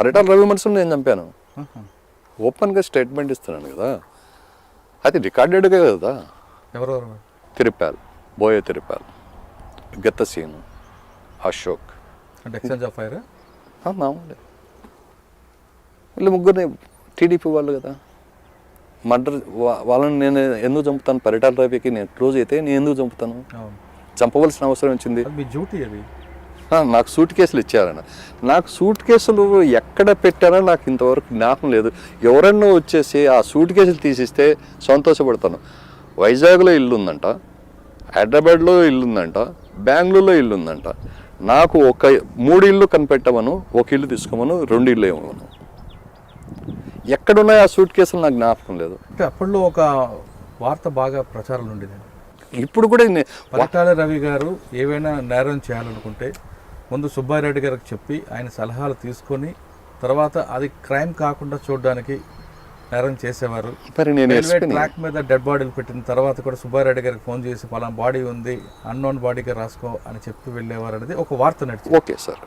పరిటాల రవి మనసును నేను చంపాను. ఓపెన్గా స్టేట్మెంట్ ఇస్తున్నాను కదా. అది రికార్డెడ్గా కదా. ఎవరెవరు తిరుపాల్ బోయ తిరుపాల్ అశోక్. ఆఫ్ ఫైర్? ఆ, మామూలే. వీళ్ళు ముగ్గురిని టీడీపీ వాళ్ళు కదా. మర్డర్ వాళ్ళని నేను ఎందుకు చంపుతాను? పరిటాల రవికి నేను క్లోజ్ అయితే నేను ఎందుకు చంపుతాను? చంపవలసిన అవసరం వచ్చింది డ్యూటీ అది. నాకు సూట్ కేసులు ఇచ్చారన్న. నాకు సూట్ కేసులు ఎక్కడ పెట్టారో నాకు ఇంతవరకు జ్ఞాపకం లేదు. ఎవరన్నా వచ్చేసి ఆ సూట్ కేసులు తీసిస్తే సంతోషపడతాను. వైజాగ్లో ఇల్లు ఉందంట హైదరాబాద్లో ఇల్లు ఉందంట బెంగళూరులో ఇల్లు ఉందంట. నాకు ఒక మూడు ఇల్లు కనిపెట్టమను ఒక ఇల్లు తీసుకోమను రెండు ఇల్లు ఇవ్వమను. ఎక్కడున్నాయి ఆ సూట్ కేసులు నాకు జ్ఞాపకం లేదు. అంటే అప్పట్లో ఒక వార్త బాగా ప్రచారంలో ఉండేది. ఇప్పుడు కూడా పరిటాల రవి గారు ఏవైనా నేరం చేయాలనుకుంటే ముందు సుబ్బారెడ్డి గారికి చెప్పి ఆయన సలహాలు తీసుకొని తర్వాత అది క్రైమ్ కాకుండా చూడడానికి నేరం చేసేవారు. రైల్వే ట్రాక్ మీద డెడ్ బాడీలు పెట్టిన తర్వాత కూడా సుబ్బారెడ్డి గారికి ఫోన్ చేసి పలానా బాడీ ఉంది అన్నోన్ బాడీకి రాసుకో అని చెప్పి వెళ్ళేవారు అనేది ఒక వార్త నడిచింది. Okay sir.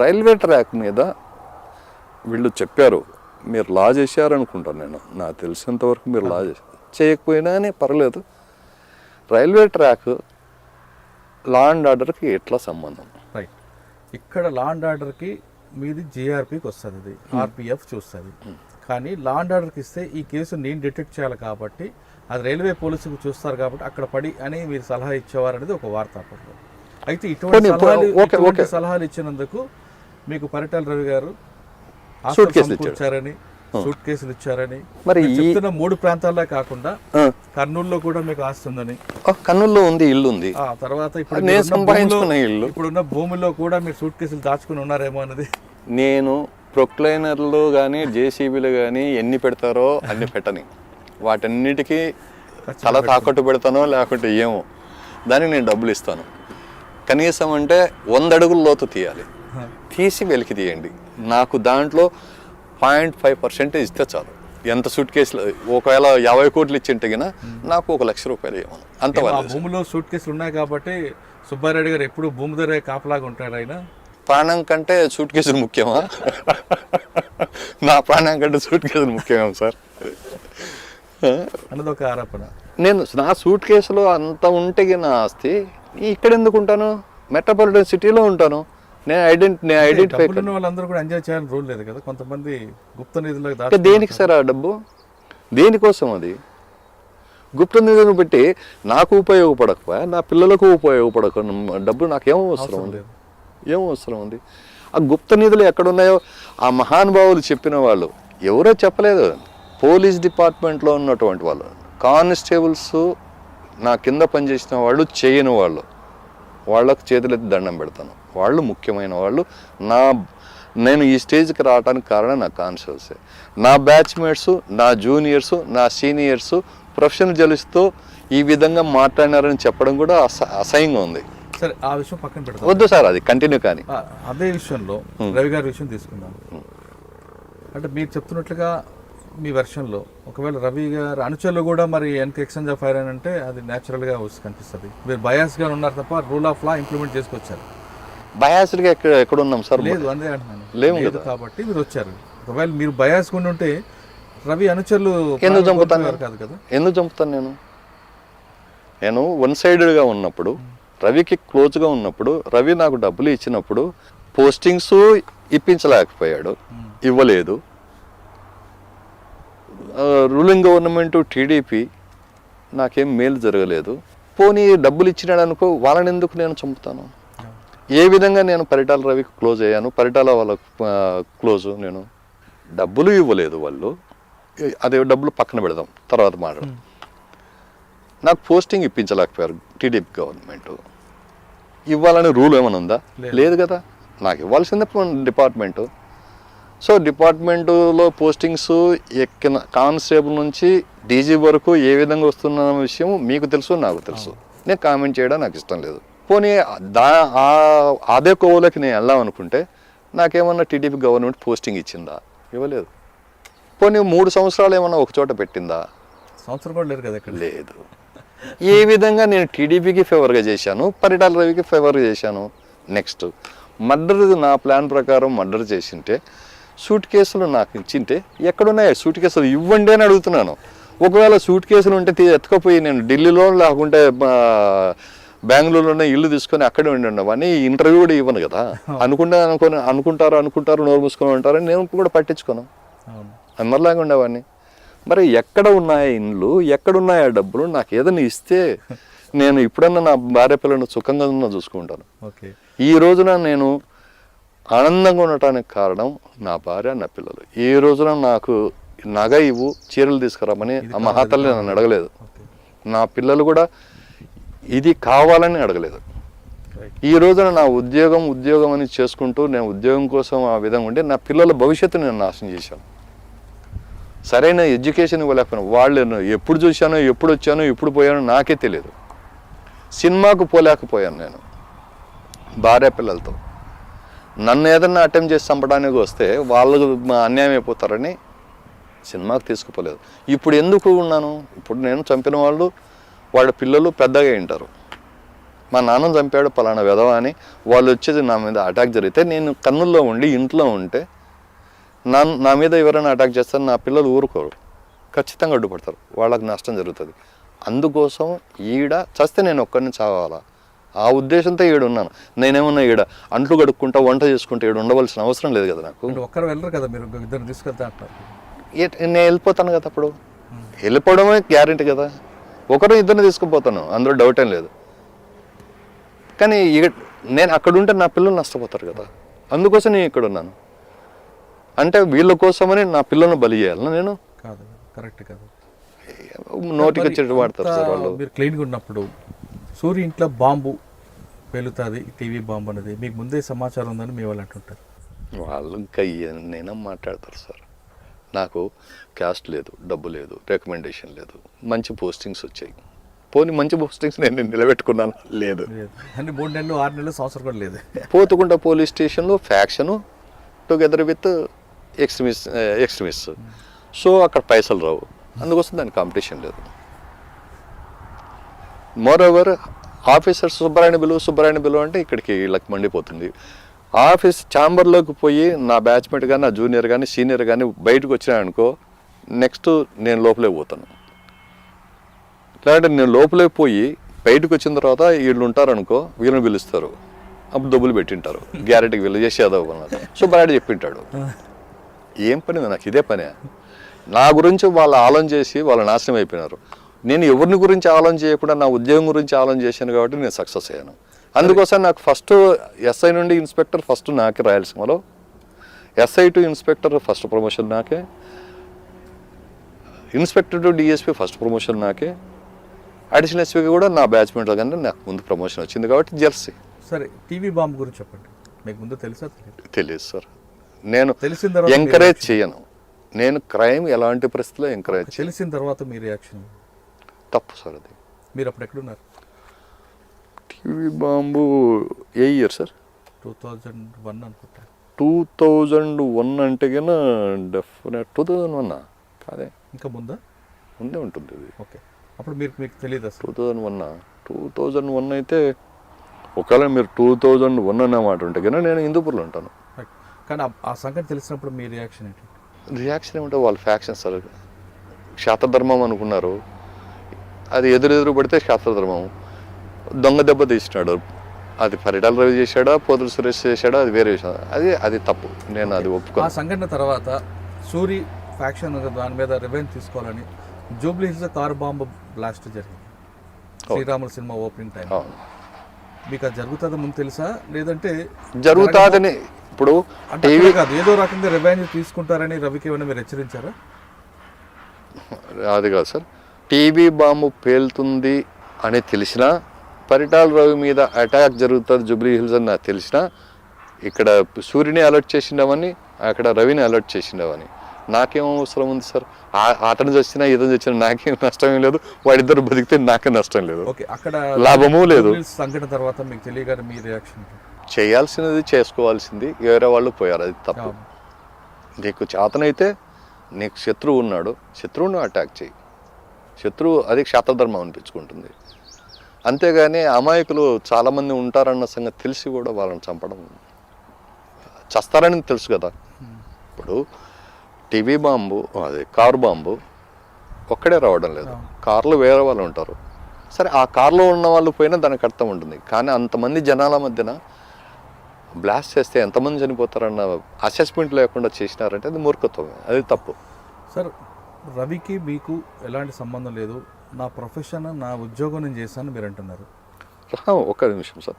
రైల్వే ట్రాక్ మీద వీళ్ళు చెప్పారు మీరు లా చేశారనుకుంటాను నేను. నాకు తెలిసినంత వరకు మీరు లా చేశారు. చేయకపోయినానే పర్లేదు. రైల్వే ట్రాక్ లా అండ్ ఆర్డర్కి ఎట్లా సంబంధం? ఇక్కడ లా అండ్ ఆర్డర్కి మీది జిఆర్పికి వస్తుంది అది ఆర్పిఎఫ్ చూస్తుంది కానీ లా అండ్ ఆర్డర్కి ఇస్తే ఈ కేసు నేను డిటెక్ట్ చేయాలి కాబట్టి అది రైల్వే పోలీసుకు చూస్తారు కాబట్టి అక్కడ పడి అని మీరు సలహా ఇచ్చేవారు అనేది ఒక వార్త అప్పట్లో అయితే ఇటువంటి సలహాలు ఇటువంటి. సలహాలు ఇచ్చినందుకు మీకు పరిటాల రవి గారు. ఇచ్చారని సూట్ కేసులు ఇచ్చారని మరి చెప్తున్న మూడు ప్రాంతాల్లో కాకుండా కర్నూలులో కూడా మీకు ఆస్తి ఉందని. ఆ, కర్నూలులో ఉంది ఇల్లు ఉంది. ఆ తర్వాత ఇప్పుడు నేను సంపాదించుకున్న ఇల్లు. ఇప్పుడున్న భూమిలో కూడా మీరు సూట్ కేసులు దాచుకుని ఉన్నారేమో అనేది నేను ప్రొక్లైనర్లు కానీ జేసీబీలు కానీ ఎన్ని పెడతారో అన్ని పెట్టని. వాటన్నిటికీ తల తాకట్టు పెడతానో లేకుంటే ఏమో. దానికి నేను డబ్బులు ఇస్తాను. కనీసం అంటే వంద అడుగుల లోతు తీయాలి. తీసి వెలికి తీయండి. నాకు దాంట్లో పాయింట్ ఫైవ్ పర్సెంటేజ్ ఇస్తే చాలు. ఎంత సూట్ కేసులు ఒకవేళ యాభై కోట్లు ఇచ్చింటే గిన నాకు ఒక లక్ష రూపాయలు ఇవ్వను అంత భూమిలో సూట్ కేసులు ఉన్నాయి కాబట్టి సుబ్బారెడ్డి గారు ఎప్పుడు భూమి ధర కాపలాగా ఉంటాడు ఆయన. ప్రాణం కంటే సూట్ కేసులు ముఖ్యమా? నా ప్రాణం కంటే సూట్ కేసులు ముఖ్యమా సార్. అన్నది ఒక ఆరోపణ. నేను నా సూట్ కేసులో అంత ఉంటే నా ఆస్తి ఇక్కడ ఎందుకు ఉంటాను? మెట్రోపాలిటన్ సిటీలో ఉంటాను. నేను ఐడెంటి నేను ఐడెంటిఫై ఉన్న వాళ్ళందరూ కూడా ఎంజాయ్ చేయాలని రూల్ లేదు కదా. కొంతమంది గుప్త నిధులకు దేనికి సార్ ఆ డబ్బు? దేనికోసం అది? గుప్త నిధులను పెట్టి నాకు ఉపయోగపడకపోయా? నా పిల్లలకు ఉపయోగపడక డబ్బు నాకేం అవసరం ఉంది? లేదు. ఏం అవసరం ఉంది? ఆ గుప్త నిధులు ఎక్కడున్నాయో ఆ మహానుభావులు చెప్పిన వాళ్ళు ఎవరో చెప్పలేదు. పోలీస్ డిపార్ట్మెంట్లో ఉన్నటువంటి వాళ్ళు కానిస్టేబుల్స్ నా కింద పనిచేసిన వాళ్ళు చేయని వాళ్ళు వాళ్ళకు చేతులెత్తి దండం పెడతాను. వాళ్ళు ముఖ్యమైన వాళ్ళు నా నేను ఈ స్టేజ్కి రావడానికి కారణం నా కాన్షియల్సే. నా బ్యాచ్మేట్స్ నా జూనియర్స్ నా సీనియర్స్ ప్రొఫెషనల్ జలిస్తో ఈ విధంగా మాట్లాడినారని చెప్పడం కూడా అస అసహ్యంగా ఉంది. సరే ఆ విషయం పక్కన పెడతాం వద్దు సార్ అది కంటిన్యూ కానీ. అదే విషయంలో రవి గారి విషయం తీసుకుందాం. అంటే మీరు చెప్తున్నట్లుగా మీ వెర్షన్లో ఒకవేళ రవి గారు అనుచరులు కూడా మరి వెనక ఎక్స్చేంజ్ ఆఫ్ ఫైర్ అని అంటే అది న్యాచురల్గా వచ్చి కనిపిస్తుంది. మీరు బయాస్గా ఉన్నారు తప్ప రూల్ ఆఫ్ లా ఇంప్లిమెంట్ చేసుకొచ్చారు. బయాస్డ్గా ఎక్కడ ఎక్కడ ఉన్నాం సార్? లేదు అదే అంటున్నాను. లేము లేదు కాబట్టి మీరు వచ్చారు. ఒకవేళ మీరు బయాస్ ఉండి ఉంటే రవి అనుచరులు ఎందుకు చంపుతాను కాదు కదా? ఎందుకు చంపుతాను నేను? నేను వన్ సైడెడ్గా ఉన్నప్పుడు రవికి క్లోజ్గా ఉన్నప్పుడు రవి నాకు డబ్బులు ఇచ్చినప్పుడు పోస్టింగ్స్ ఇప్పించలేకపోయాడు ఇవ్వలేదు. రూలింగ్ గవర్నమెంట్ టీడీపీ నాకేం మేలు జరగలేదు. పోనీ డబ్బులు ఇచ్చినాడు అనుకో వాళ్ళని ఎందుకు నేను చంపుతాను? ఏ విధంగా నేను పరిటాల రవికి క్లోజ్ అయ్యాను? పరిటాల వాళ్ళకు క్లోజ్ నేను డబ్బులు ఇవ్వలేదు వాళ్ళు. అదే డబ్బులు పక్కన పెడదాం తర్వాత మాట్లాడదాం. నాకు పోస్టింగ్ ఇప్పించలేకపోయారు టీడీపీ గవర్నమెంట్. ఇవ్వాలని రూల్ ఏమైనా ఉందా? లేదు. లేదు కదా. నాకు ఇవ్వాల్సిందే డిపార్ట్మెంటు. సో డిపార్ట్మెంటులో పోస్టింగ్స్ ఎక్కిన కానిస్టేబుల్ నుంచి డీజీ వరకు ఏ విధంగా వస్తున్న విషయం మీకు తెలుసు నాకు తెలుసు. నేను కామెంట్ చేయడం నాకు ఇష్టం లేదు. పోనీ దా అదే కోవలోకి నేను వెళ్దాం అనుకుంటే నాకేమన్నా టీడీపీ గవర్నమెంట్ పోస్టింగ్ ఇచ్చిందా? ఇవ్వలేదు. పోనీ మూడు సంవత్సరాలు ఏమన్నా ఒక చోట పెట్టిందా? సంవత్సరం కూడా లేరు కదా ఇక్కడ. లేదు. ఏ విధంగా నేను టీడీపీకి ఫేవర్గా చేశాను? పరిటాల రవికి ఫేవర్గా చేశాను? నెక్స్ట్ మర్డర్ నా ప్లాన్ ప్రకారం మర్డర్ చేసింటే సూట్ కేసులు నాకు ఇచ్చింటే ఎక్కడున్నాయి? సూట్ కేసులు ఇవ్వండి అని అడుగుతున్నాను. ఒకవేళ సూట్ కేసులు ఉంటే ఎత్తుకపోయి నేను ఢిల్లీలో లేకుంటే బెంగళూరులోనే ఇల్లు తీసుకొని అక్కడే ఉండి ఉండవని ఇంటర్వ్యూ కూడా ఇవ్వను కదా. అనుకుంటా అనుకుని అనుకుంటారు అనుకుంటారు నోరు మూసుకొని ఉంటారు నేను కూడా పట్టించుకోను. అందరిలాగా ఉండేవాడిని. మరి ఎక్కడ ఉన్నాయా ఇండ్లు? ఎక్కడ ఉన్నాయా డబ్బులు? నాకు ఏదైనా ఇస్తే నేను ఇప్పుడన్నా నా భార్య పిల్లలను సుఖంగా ఉన్నా చూసుకుంటాను. ఓకే. ఈ రోజున నేను ఆనందంగా ఉండటానికి కారణం నా భార్య నా పిల్లలు. ఈ రోజున నాకు నగ ఇవ్వు చీరలు తీసుకురామని ఆ మహాతల్లి నన్ను అడగలేదు. నా పిల్లలు కూడా ఇది కావాలని అడగలేదు. ఈ రోజున నా ఉద్యోగం ఉద్యోగం అని చేసుకుంటూ నేను ఉద్యోగం కోసం ఆ విధంగా ఉంటే నా పిల్లల భవిష్యత్తు నేను నాశనం చేశాను. సరైన ఎడ్యుకేషన్ ఇవ్వలేకపోయాను వాళ్ళు ఎప్పుడు చూశానో ఎప్పుడు వచ్చానో ఎప్పుడు పోయానో నాకే తెలియదు. సినిమాకు పోలేకపోయాను నేను భార్య పిల్లలతో. నన్ను ఏదన్నా అటెంప్ట్ చేసి చంపడానికి వస్తే వాళ్ళు మా అన్యాయం అయిపోతారని సినిమాకు తీసుకుపోలేదు. ఇప్పుడు ఎందుకు ఉన్నాను? ఇప్పుడు నేను చంపిన వాళ్ళు వాళ్ళ పిల్లలు పెద్దగా ఉంటారు మా నాన్న చంపాడు పలానా విధవ అని వాళ్ళు వచ్చేది నా మీద అటాక్ జరిగితే నేను కన్నుల్లో ఉండి ఇంట్లో ఉంటే నా నా మీద ఎవరైనా అటాక్ చేస్తారు నా పిల్లలు ఊరుకోరు. ఖచ్చితంగా అడ్డుపడతారు. వాళ్ళకి నష్టం జరుగుతుంది. అందుకోసం ఈడ చస్తే నేను ఒక్కరిని చావాలా? ఆ ఉద్దేశంతో ఈడ ఉన్నాను. నేనేమన్నా ఈడ అంట్లు కడుక్కుంటా వంట చేసుకుంటా ఈడ ఉండవలసిన అవసరం లేదు కదా నాకు. ఒక్కరు వెళ్ళరు కదా మీరు ఇద్దరు తీసుకెళ్తా నేను వెళ్ళిపోతాను కదా అప్పుడు. వెళ్ళిపోవడమే గ్యారెంటీ కదా. ఒకరు ఇద్దరిని తీసుకుపోతాను అందులో డౌట్ ఏం లేదు. కానీ నేను అక్కడ ఉంటే నా పిల్లలు నష్టపోతారు కదా. అందుకోసం నేను ఇక్కడ ఉన్నాను అంటే వీళ్ళ కోసమని నా పిల్లల్ని బలి చేయాలి నేను? కాదు కరెక్ట్ కాదు. నోటికి మరి వచ్చేటి వాడతారు సార్ వాళ్ళు. మీరు క్లీన్గా ఉన్నప్పుడు సూర్య ఇంట్లో బాంబు పేలుతుంది టీవీ బాంబు అనేది. మీకు ముందే సమాచారం ఉందని మీ వాళ్ళు అంటుంటారు. వాళ్ళు ఇంకా నేనే మాట్లాడతారు సార్? నాకు క్యాస్ట్ లేదు డబ్బు లేదు రికమెండేషన్ లేదు మంచి పోస్టింగ్స్ వచ్చాయి. పోనీ మంచి పోస్టింగ్స్ నేను నిలబెట్టుకున్నాను? లేదు. అంటే మూడు నెలలు ఆరు నెలలు సంవత్సరం కూడా లేదు. పోతుకుంట పోలీస్ స్టేషన్లో faction together with extremist extremist so అక్కడ పైసలు రావు. అందుకోసం దాని కాంపిటీషన్ లేదు. మోర్ ఓవర్ ఆఫీసర్ సుబ్బరాయణ బిలువ సుబ్బరాయణ బిలువ అంటే ఇక్కడికి వీళ్ళకి మండిపోతుంది. ఆఫీస్ ఛాంబర్లోకి పోయి నా బ్యాచ్మేట్ కానీ నా జూనియర్ కానీ సీనియర్ కానీ బయటకు వచ్చినాయనుకో నెక్స్ట్ నేను లోపలే పోతాను. లేదంటే నేను లోపలే పోయి బయటకు వచ్చిన తర్వాత వీళ్ళు ఉంటారనుకో వీళ్ళని పిలుస్తారు. అప్పుడు డబ్బులు పెట్టింటారు. గ్యారెంటీకి వీళ్ళు చేసేదావు అన్నారు బ్రాడ్ చెప్పింటాడు. ఏం పని నాకు ఇదే పనే. నా గురించి వాళ్ళు ఆలోచన చేసి వాళ్ళు నాశనం అయిపోయినారు. నేను ఎవరిని గురించి ఆలోచన చేయకుండా నా ఉద్యోగం గురించి ఆలోచన చేశాను కాబట్టి నేను సక్సెస్ అయ్యాను. అందుకోసం నాకు ఫస్ట్ ఎస్ఐ నుండి ఇన్స్పెక్టర్ ఫస్ట్ నాకే రాయలసీమలో SI to inspector first promotion నాకే. Inspector to DSP first promotion నాకే. అడిషనల్ ఎస్పీకి కూడా నా బ్యాచ్మెంట్లో కానీ నాకు ముందు ప్రమోషన్ వచ్చింది కాబట్టి జెర్సీ. సరే టీవీ బాంబు గురించి చెప్పండి. మీకు ముందు తెలుసా? తెలియదు సార్. నేను తెలిసిన తర్వాత ఎంకరేజ్ చేయను. నేను క్రైమ్ ఎలాంటి పరిస్థితిలో ఎంకరేజ్ తెలిసిన తర్వాత మీ రియాక్షన్ తప్పు సార్ అది. మీరు అప్పుడు ఎక్కడున్నారు? టీవీ బాంబు ఏ year sir? Two thousand one అనుకుంటా. టూ థౌజండ్ వన్ అంటే కన్నా డెఫినెట్ టూ థౌజండ్ వన్ కాదే ఇంకా ముందా? ఉందే ఉంటుంది ఇది ఓకే. అప్పుడు మీరు మీకు తెలియదు two thousand one two thousand one అయితే ఒకవేళ మీరు టూ థౌజండ్ వన్ అన్న మాట ఉంటే కన్నా నేను హిందూపూర్లో ఉంటాను. కానీ ఆ- ఆ సంగతి తెలిసినప్పుడు మీ రియాక్షన్ ఏంటి? రియాక్షన్ ఏమిటో వాళ్ళ ఫ్యాక్షన్ సార్. క్షాత్రధర్మం అనుకున్నారు. అది ఎదురెదురు పడితే క్షాత్రధర్మం దొంగ దెబ్బ తీసినాడు. అది పరిటాల రవి చేశాడా పోతుల సురేష్ చేశాడా అది వేరే విషయం. అది అది తప్పు. నేను అది ఆ ఒప్పుకోను సంఘటన తర్వాత సూరి ఫ్యాక్షన్ దాని మీద రివెంజ్ తీసుకోవాలని Jubilee Hills car bomb blast జరిగింది. శ్రీరాముల సినిమా ఓపెనింగ్ టైం మీకు అది జరుగుతుందో ముందు తెలుసా? లేదంటే జరుగుతాదని ఇప్పుడు టీవీ కాదు. ఏదో రకంగా రివెంజ్ తీసుకుంటారని రవికి ఏమైనా మీరు హెచ్చరించారా? అది కాదు సార్. టీవీ బాంబు పేలుతుంది అని తెలిసినా పరిటాల రవి మీద అటాక్ జరుగుతుంది జూబ్లీ హిల్స్ అని నాకు తెలిసినా ఇక్కడ సూర్యుని అలర్ట్ చేసిండవని అక్కడ రవిని అలర్ట్ చేసిండవని నాకేం అవసరం ఉంది సార్? అతను చచ్చినా ఇతను చచ్చినా నాకేం నష్టం ఏం లేదు. వాడిద్దరు బతికితే నాకే నష్టం లేదు. అక్కడ లాభము లేదు. సంఘటన తర్వాత మీకు తెలియగానే మీ రియాక్షన్ చేయాల్సినది చేసుకోవాల్సింది. వేరే వాళ్ళు పోయారు అది తప్పు. నీకు చేతనైతే నీకు శత్రువు ఉన్నాడు. శత్రువును అటాక్ చేయి. శత్రువు అది క్షాత్రధర్మం అనిపించుకుంటుంది. అంతేగాని అమాయకులు చాలామంది ఉంటారన్న సంగతి తెలిసి కూడా వాళ్ళని చంపడం చస్తారని తెలుసు కదా. ఇప్పుడు టీవీ బాంబు అది కారు బాంబు ఒక్కడే రావడం లేదు. కార్లో వేరే వాళ్ళు ఉంటారు. సరే ఆ కార్లో ఉన్న వాళ్ళు పోయినా దానికి అర్థం ఉంటుంది. కానీ అంతమంది జనాల మధ్యన బ్లాస్ట్ చేస్తే ఎంతమంది చనిపోతారన్న అసెస్మెంట్ లేకుండా చేసినారంటే అది మూర్ఖత్వమే. అది తప్పు. సార్ రవికి మీకు ఎలాంటి సంబంధం లేదు? నా ప్రొఫెషన్ నా ఉద్యోగం నేను చేశాను మీరు అంటున్నారు ఒక్క నిమిషం సార్.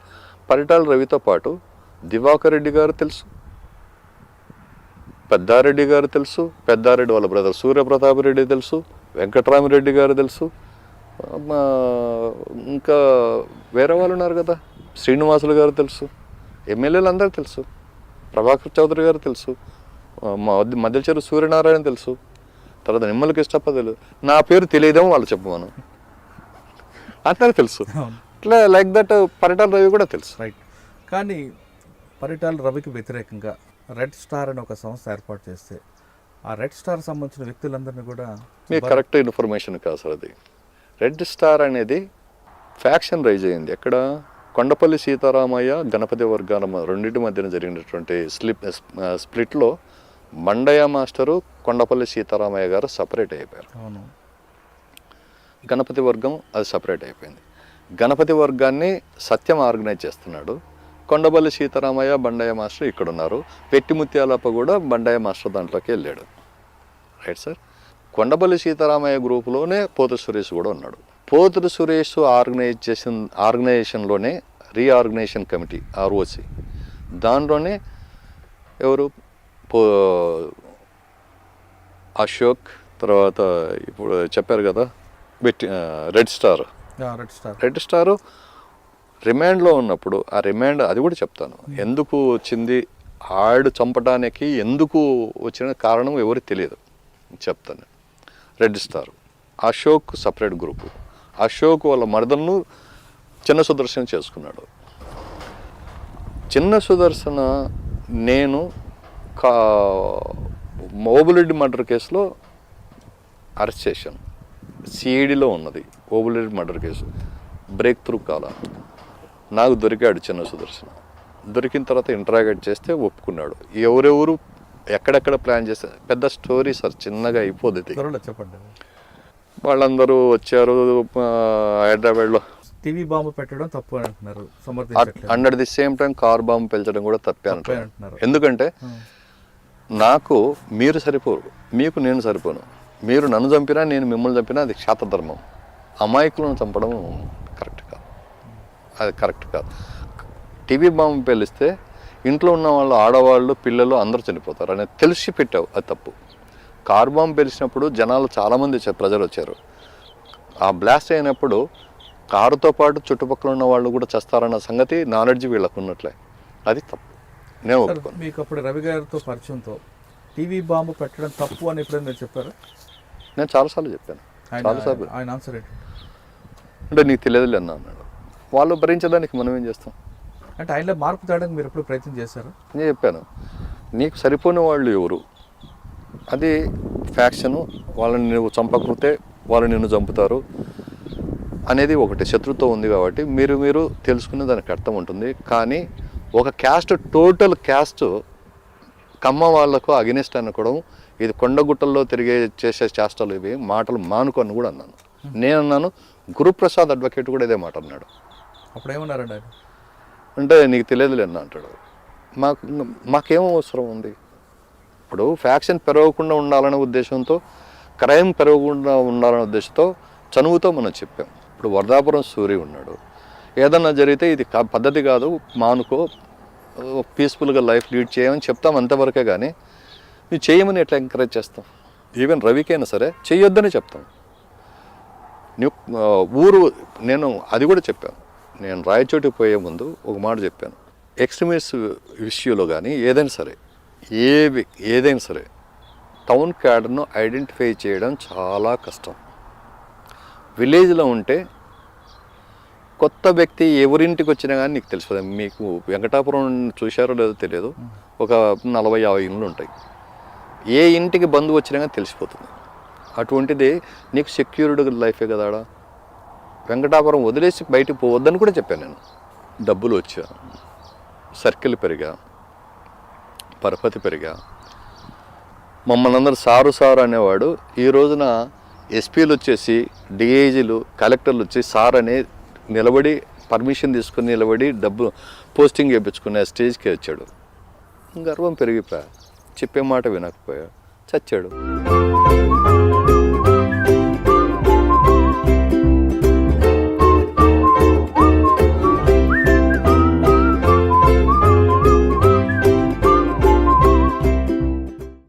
పరిటాల రవితో పాటు దివాకర్ రెడ్డి గారు తెలుసు. పెద్దారెడ్డి గారు తెలుసు. పెద్దారెడ్డి వాళ్ళ బ్రదర్ సూర్యప్రతాప్ రెడ్డి తెలుసు. వెంకటరామిరెడ్డి గారు తెలుసు. మా ఇంకా వేరే వాళ్ళు ఉన్నారు కదా. శ్రీనివాసులు గారు తెలుసు. ఎమ్మెల్యేలు అందరూ తెలుసు. ప్రభాకర్ చౌదరి గారు తెలుసు. మధ్యచేరు మా మధ్యచెరు సూర్యనారాయణ తెలుసు. తర్వాత నిమ్మల కృష్ణప్ప తెలుసు నా పేరు తెలియదేమో వాళ్ళు చెప్పమను. అందరూ తెలుసు. అవును. ఇట్లా లైక్ దట్ పరిటాల రవి కూడా తెలుసు. రైట్ కానీ పరిటాల రవికి వ్యతిరేకంగా రెడ్ స్టార్ అనే ఒక సంస్థ ఏర్పాటు చేస్తే ఆ రెడ్ స్టార్ సంబంధించిన వ్యక్తులందరినీ కూడా మీకు కరెక్ట్ ఇన్ఫర్మేషన్ కాదు సార్ అది. రెడ్ స్టార్ అనేది ఫ్యాక్షన్ రైజ్ అయింది. ఎక్కడ? కొండపల్లి సీతారామయ్య గణపతి వర్గాల రెండింటి మధ్యన జరిగినటువంటి స్లిప్ స్ప్లిట్లో బండయ్య మాస్టరు కొండపల్లి సీతారామయ్య గారు సపరేట్ అయిపోయారు. గణపతి వర్గం అది సపరేట్ అయిపోయింది. గణపతి వర్గాన్ని సత్యం ఆర్గనైజ్ చేస్తున్నాడు. కొండపల్లి సీతారామయ్య బండయ్య మాస్టర్ ఇక్కడ ఉన్నారు పెట్టి ముత్యాలప్ప కూడా బండయ్య మాస్టర్ దాంట్లోకి వెళ్ళాడు. రైట్ సార్ కొండపల్లి సీతారామయ్య గ్రూపులోనే పోతు సురేష్ కూడా ఉన్నాడు. పోతురు సురేష్ ఆర్గనైజ్ చేసిన ఆర్గనైజేషన్లోనే రీఆర్గనైజేషన్ కమిటీ ఆర్ఓసి దాంట్లోనే ఎవరు? అశోక్ తర్వాత ఇప్పుడు చెప్పారు కదా బెట్టి red star. Red star. Red star రిమాండ్లో ఉన్నప్పుడు ఆ రిమాండ్ అది కూడా చెప్తాను. ఎందుకు వచ్చింది? ఆడు చంపడానికి ఎందుకు వచ్చిన కారణం ఎవరికి తెలియదు. చెప్తాను. Red star. Ashok separate group. Ashok వాళ్ళ మరదలను చిన్న సుదర్శన చేసుకున్నాడు. చిన్న సుదర్శన నేను కా మోబులెడ్డి మర్డర్ కేసులో అరెస్ట్ చేశాను. సిఐడిలో ఉన్నది Obulreddy murder case. Break through కాల. నాకు దొరికాడు చిన్న సుదర్శన. దొరికిన తర్వాత ఇంటరాగేట్ చేస్తే ఒప్పుకున్నాడు. ఎవరెవరు ఎక్కడెక్కడ ప్లాన్ చేస్తే పెద్ద స్టోరీ సార్ చిన్నగా అయిపోతుంది చెప్పండి. వాళ్ళందరూ వచ్చారు హైదరాబాద్లో. టీవీ బాంబు పెట్టడం తప్పు అంటున్నారు సమర్థించట్లేదు. Under the same time car bomb పెంచడం కూడా తప్పే అంటున్నారు. ఎందుకంటే. నాకు మీరు సరిపోరు మీకు నేను సరిపోను. మీరు నన్ను చంపినా నేను మిమ్మల్ని చంపినా అది క్షాతధర్మం. అమాయకులను చంపడం కరెక్ట్ కాదు. అది కరెక్ట్ కాదు. టీవీ బాంబు పేలిస్తే ఇంట్లో ఉన్న వాళ్ళు ఆడవాళ్ళు పిల్లలు అందరూ చనిపోతారు. అనేది తెలిసి పెట్టావు అది తప్పు. కార్ బాంబు పేలిచినప్పుడు జనాలు చాలామంది వచ్చారు ప్రజలు వచ్చారు. ఆ బ్లాస్ట్ అయినప్పుడు కారుతో పాటు చుట్టుపక్కల ఉన్న వాళ్ళు కూడా చేస్తారన్న సంగతి నాలెడ్జ్ వీళ్ళకు ఉన్నట్లే. అది తప్పు. నేను ఒప్పుకోను మీకు అప్పుడు రవి గారితో పరిచయంతో టీవీ బాంబు పెట్టడం తప్పు అని ఎప్పుడైనా మీరు చెప్పారా? నేను చాలాసార్లు చెప్పాను. చాలాసార్లు ఆయన ఆన్సర్ ఏంటి? అంటే నీకు తెలియదులే అన్నా అన్నాడు వాళ్ళు భరించడానికి మనం ఏం చేస్తాం? అంటే ఆయనలో మార్పు తేడానికి మీరు ఎప్పుడు ప్రయత్నం చేశారు? నేను చెప్పాను. నీకు సరిపోని వాళ్ళు ఎవరు? అది ఫ్యాక్షను వాళ్ళని నువ్వు చంపకపోతే వాళ్ళు నిన్ను చంపుతారు అనేది ఒకటి శత్రుత్వం ఉంది కాబట్టి మీరు మీరు తెలుసుకునే దానికి అర్థం ఉంటుంది. కానీ ఒక క్యాస్ట్ టోటల్ క్యాస్ట్ కమ్మ వాళ్ళకు అగెనిస్ట్ అనుకోవడం ఇది కొండగుట్టల్లో తిరిగే చేసే చేష్టలు ఇవి. మాటలు మానుకొని కూడా అన్నాను. నేను అన్నాను గురుప్రసాద్ అడ్వకేట్ కూడా ఇదే మాట అన్నాడు. అప్పుడు ఏమన్నారండి అంటే నీకు తెలియదులే అన్న అంటాడు. మాకు మాకేం అవసరం ఉంది? ఇప్పుడు ఫ్యాక్షన్ పెరగకుండా ఉండాలనే ఉద్దేశంతో క్రైమ్ పెరగకుండా ఉండాలనే ఉద్దేశంతో చనువుతో మనం చెప్పాం. ఇప్పుడు వరదాపురం సూరి ఉన్నాడు. ఏదన్నా జరిగితే ఇది పద్ధతి కాదు మానుకో పీస్ఫుల్గా లైఫ్ లీడ్ చేయమని చెప్తాం అంతవరకే కానీ నువ్వు చేయమని ఎట్లా ఎంకరేజ్ చేస్తాం? ఈవెన్ రవికైనా సరే చేయొద్దని చెప్తాం. నువ్వు ఊరు నేను అది కూడా చెప్పాను. నేను రాయచోటికి పోయే ముందు ఒక మాట చెప్పాను. ఎక్స్ట్రీమిస్ట్ విషయంలో కానీ ఏదైనా సరే ఏవి ఏదైనా సరే టౌన్ క్యాడర్ను ఐడెంటిఫై చేయడం చాలా కష్టం. విలేజ్లో ఉంటే కొత్త వ్యక్తి ఎవరింటికి వచ్చినా కానీ నీకు తెలుస్తుంది మీకు వెంకటాపురం చూశారో లేదో తెలియదు. ఒక నలభై యాభై ఇండ్లు ఉంటాయి. ఏ ఇంటికి బంధువు వచ్చినా కానీ తెలిసిపోతుంది. అటువంటిది నీకు సెక్యూర్డ్ లైఫే కదా ఆడ. వెంకటాపురం వదిలేసి బయటకు పోవద్దని కూడా చెప్పాను నేను. డబ్బులు వచ్చా. సర్కిల్ పెరిగా. పరపతి పెరిగా. మమ్మల్ని అందరు సారు సారు అనేవాడు. ఈ రోజున ఎస్పీలు వచ్చేసి డిఐజీలు కలెక్టర్లు వచ్చి సార్ అనే నిలబడి పర్మిషన్ తీసుకుని నిలబడి డబ్బు పోస్టింగ్ చేయించుకునే స్టేజ్కి వచ్చాడు. గర్వం పెరిగిపోయా. చెప్పే మాట వినకపోయా. చచ్చాడు.